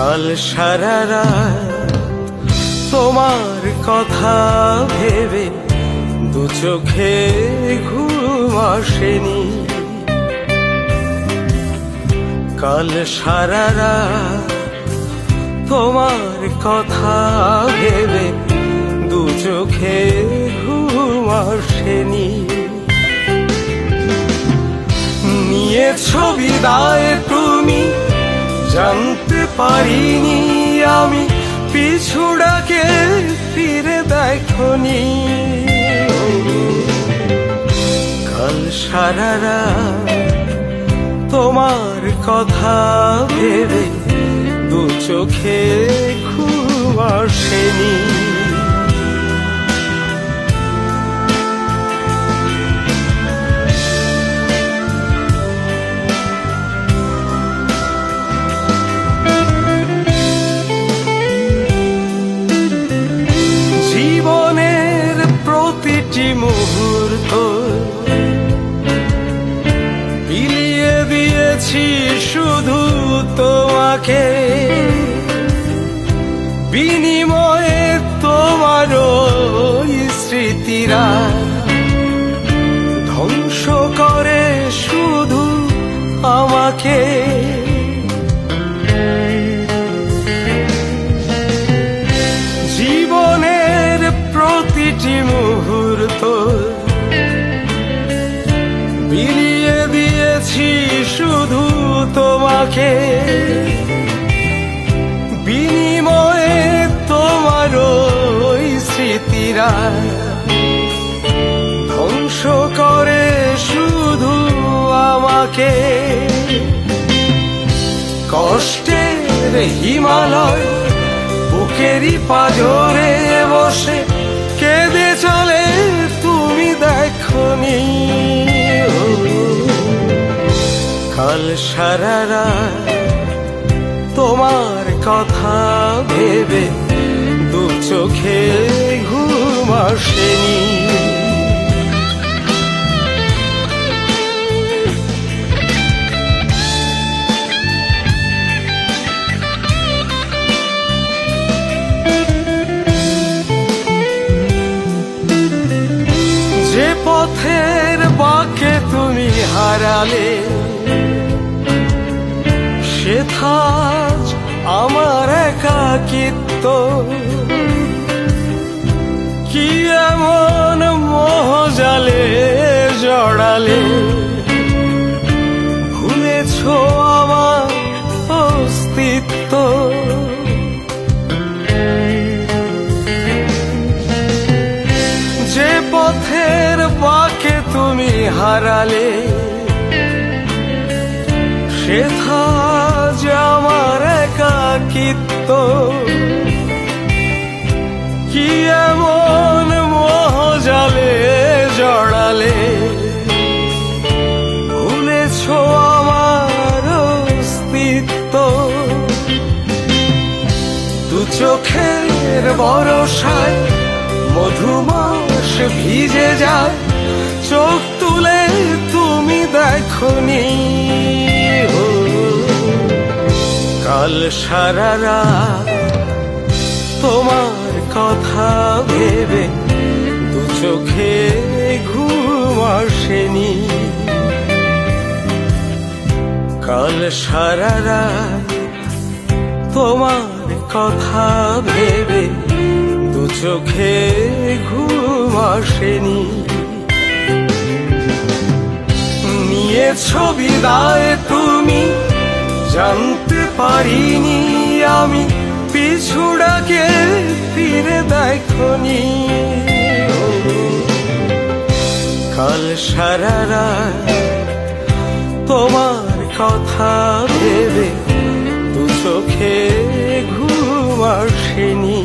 কাল সারা রাত তোমার কথা ভেবে দু চোখে ঘুম আসেনি। কাল সারা রাত তোমার কথা ভেবে দু চোখে ঘুম আসেনি। নিয়ে ছবি দায় তুমি, জানতে পারিনি আমি পিছুড়াকে ফিরে দেখনি। কাল সারারা তোমার কথা ভেবে দু চোখে ঘুম আসেনি। প্রতিটি মুহূর্ত। বিলিয়ে দিয়েছি শুধু তোমাকে। বিনিময়ে তোমারও স্মৃতিরা দিয়েছি শুধু তোমাকে। বিনিময়ে তোমার ওই স্মৃতিরা ধ্বংস করে শুধু আমাকে। কষ্টের হিমালয় বুকেরই পাজরে বসে কেঁদে চলে কাল সারা তোমার কথা ভেবে দু চোখে ঘুম আসেনি। যে পথের বাকে তুমি হারালে থাজ আমার একাকিত্ব। কি এমন মোহ জালে জড়ালে? ভুলেছ আমার অস্তিত্ব। যে পথের বাকে তুমি হারালে, সে আমার একাকিত্ব কি এমন জড়ালে? দু চোখের মধুমাস ভিজে যায়। চোখ তুলে তুমি দেখনি। কাল সারা রাত তোমার কথা ভেবে দু চোখে ঘুম আসেনি। কাল সারা রাত তোমার কথা ভেবে দু চোখে ঘুম আসেনি। নিয়েছ বিদায় তুমি জানতে পারিনি আমি পিছুড়াকে ফিরে দেখনি। কাল সারা রাত তোমার কথা ভেবে দু চোখে ঘুম আসেনি।